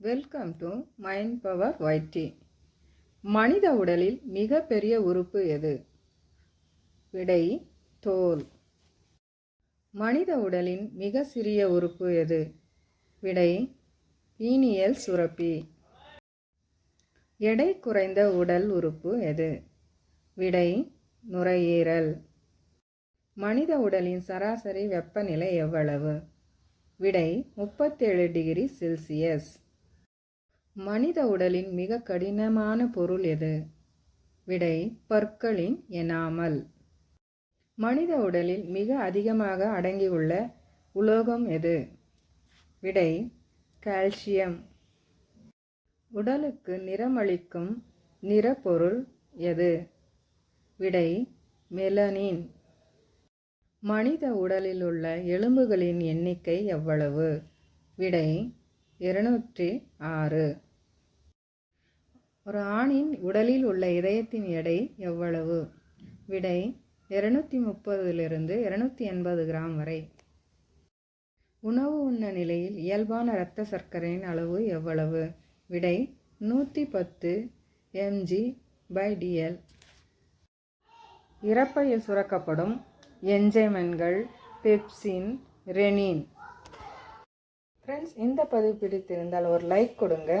Welcome to mind power வைட்டி மனித உடலில் மிகப்பெரிய உறுப்பு எது? விடை தோல். மனித உடலின் மிக சிறிய உறுப்பு எது? விடை ஈனியல் சுரப்பி. எடை குறைந்த உடல் உறுப்பு எது? விடை நுரையீரல். மனித உடலின் சராசரி வெப்பநிலை எவ்வளவு? விடை முப்பத்தேழு டிகிரி செல்சியஸ். மனித உடலின் மிக கடினமான பொருள் எது? விடை பற்களின் எனாமல். மனித உடலில் மிக அதிகமாக அடங்கியுள்ள உலோகம் எது? விடை கால்சியம். உடலுக்கு நிறமளிக்கும் நிறப்பொருள் எது? விடை மெலனின். மனித உடலில் உள்ள எலும்புகளின் எண்ணிக்கை எவ்வளவு? விடை இருநூற்றி ஆறு. ஒரு ஆணின் உடலில் உள்ள இதயத்தின் எடை எவ்வளவு? விடை இருநூற்றி முப்பதிலிருந்து இருநூற்றி எண்பது கிராம் வரை. உணவு உண்ண நிலையில் இயல்பான இரத்த சர்க்கரையின் அளவு எவ்வளவு? விடை நூற்றி பத்து எம்ஜி பை டிஎல் இறப்பையில் சுரக்கப்படும் என்ஜைமன்கள் பெப்சின் ரெனின். ஃப்ரெண்ட்ஸ் இந்த பதிவு பிடித்திருந்தால் ஒரு லைக் கொடுங்க.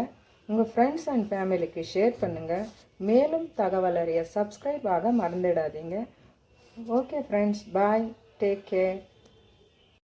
உங்கள் ஃப்ரெண்ட்ஸ் அண்ட் ஃபேமிலிக்கு ஷேர் பண்ணுங்கள் மேலும் தகவல் அறிய சப்ஸ்கிரைப் ஆக மறந்துடாதீங்க. Okay friends bye take care